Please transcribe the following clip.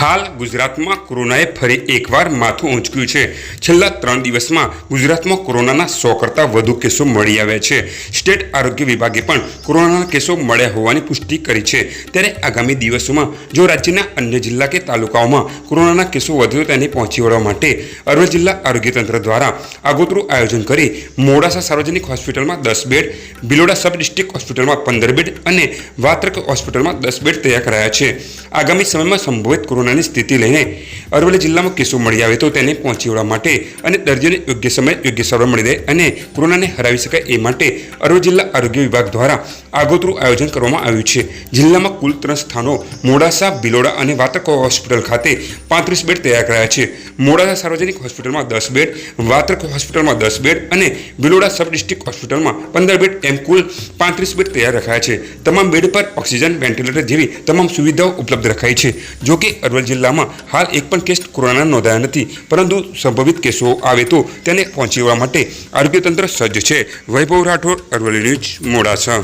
હાલ ગુજરાતમાં કોરોનાએ ફરી એકવાર માથું ઊંચક્યું છે. છેલ્લા ત્રણ દિવસમાં ગુજરાતમાં કોરોનાના સો કરતાં વધુ કેસો મળી આવ્યા છે. સ્ટેટ આરોગ્ય વિભાગે પણ કોરોનાના કેસો મળ્યા હોવાની પુષ્ટિ કરી છે. ત્યારે આગામી દિવસોમાં જો રાજ્યના અન્ય જિલ્લા કે તાલુકાઓમાં કોરોનાના કેસો વધે તેને પહોંચી વળવા માટે અરવલ્લી જિલ્લા આરોગ્ય તંત્ર દ્વારા આગોતરું આયોજન કરી મોડાસા સાર્વજનિક હોસ્પિટલમાં દસ બેડ બિલોડા સબ ડિસ્ટ્રિક્ટ હોસ્પિટલમાં પંદર બેડ અને વાત્રક હોસ્પિટલમાં દસ બેડ તૈયાર કરાયા છે. આગામી સમયમાં સંભવિત કોરોનાની સ્થિતિ લઈને અરવલ્લી જિલ્લામાં કેસો મળી આવે તો તેને પહોંચી વળવા માટે અને દર્દીઓને યોગ્ય સમય યોગ્ય સારવાર મળી રહે અને કોરોનાને હરાવી શકાય એ માટે અરવલ્લી જિલ્લા આરોગ્ય વિભાગ દ્વારા આગોતરું આયોજન કરવામાં આવ્યું છે. જિલ્લામાં કુલ ત્રણ સ્થાનો મોડાસા, બિલોડા અને વાતક હોસ્પિટલ ખાતે પાંત્રીસ બેડ તૈયાર કરાયા છે. મોડાસા સાર્વજનિક હોસ્પિટલમાં દસ બેડ વાત્રક હોસ્પિટલમાં દસ બેડ અને બિલોડા સબ ડિસ્ટ્રિક્ટ હોસ્પિટલમાં પંદર બેડ એમ કુલ પાંત્રીસ બેડ તૈયાર રખાયા છે. તમામ બેડ પર ઓક્સિજન, વેન્ટિલેટર જેવી તમામ સુવિધાઓ ઉપલબ્ધ રખાઈ છે. જો કે અરવલ્લી જિલ્લામાં હાલ એક પણ કેસ કોરોના નોંધાયા નથી. પરંતુ સંભવિત કેસો આવે તો તેને પહોંચી વળવા માટે આરોગ્ય તંત્ર સજ્જ છે. વૈભવ રાઠોડ, અરવલ્લી ન્યૂઝ, મોડાસા.